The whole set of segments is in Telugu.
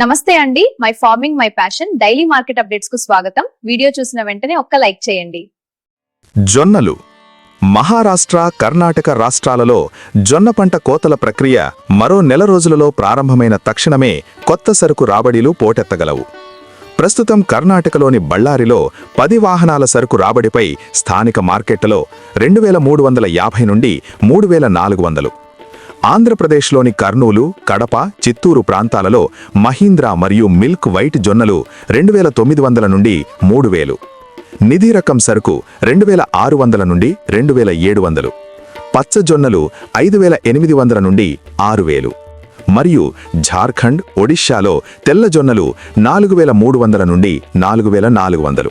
నమస్తే అండి. My farming my passion daily market అప్డేట్స్కు స్వాగతం. వీడియో చూసిన వెంటనే ఒక్క లైక్ చేయండి. జొన్నలు. మహారాష్ట్ర కర్ణాటక రాష్ట్రాలలో జొన్న పంట కోతల ప్రక్రియ మరో నెల రోజులలో ప్రారంభమైన తక్షణమే కొత్త సరుకు రాబడిలు పోటెత్తగలవు. ప్రస్తుతం కర్ణాటకలోని బళ్ళారిలో పది వాహనాల సరుకు రాబడిపై స్థానిక మార్కెట్లలో రెండు వేల మూడు వందల యాభై నుండి మూడు వేల నాలుగు వందలు. ఆంధ్రప్రదేశ్లోని కర్నూలు కడప చిత్తూరు ప్రాంతాలలో మహీంద్రా మరియు మిల్క్ వైట్ జొన్నలు రెండు వేల తొమ్మిది వందల నుండి మూడు వేలు. నిధి రకం సరుకు రెండు వేల ఆరు వందల నుండి రెండు వేల ఏడు వందలు. పచ్చజొన్నలు ఐదు వేల ఎనిమిది వందల నుండి ఆరు వేలు. మరియు ఝార్ఖండ్ ఒడిశాలో తెల్ల జొన్నలు నాలుగు వేల మూడు వందల నుండి నాలుగు వేల నాలుగు వందలు.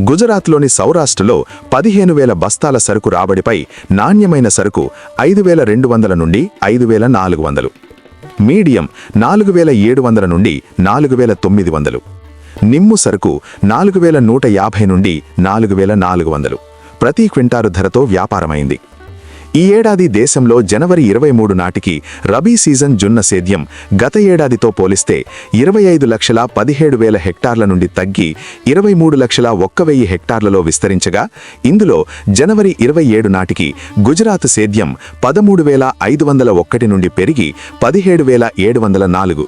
గుజరాత్లోని సౌరాష్ట్రలో పదిహేను వేల బస్తాల సరుకు రాబడిపై నాణ్యమైన సరుకు ఐదు వేల రెండు వందల నుండి ఐదు వేల నాలుగు వందలు. మీడియం నాలుగు వేల ఏడు వందల నుండి నాలుగు వేల తొమ్మిది వందలు. నిమ్ము సరుకు నాలుగు వేల నూట యాభై నుండి నాలుగు వేల నాలుగు వందలు. ప్రతి క్వింటారు ధరతో వ్యాపారమైంది. ఈ ఏడాది దేశంలో జనవరి ఇరవై మూడు నాటికి రబీ సీజన్ జున్న సేద్యం గత ఏడాదితో పోలిస్తే ఇరవై ఐదు లక్షల పదిహేడు వేల హెక్టార్ల నుండి తగ్గి ఇరవై మూడు లక్షల ఒక్క వెయ్యి హెక్టార్లలో విస్తరించగా ఇందులో జనవరి ఇరవై ఏడు నాటికి గుజరాత్ సేద్యం పదమూడు వేల ఐదు వందల ఒక్కటి నుండి పెరిగి పదిహేడు వేల ఏడు వందల నాలుగు.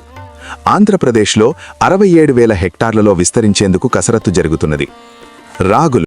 ఆంధ్రప్రదేశ్లో అరవై ఏడు వేల హెక్టార్లలో విస్తరించేందుకు కసరత్తు జరుగుతున్నది. రాగులు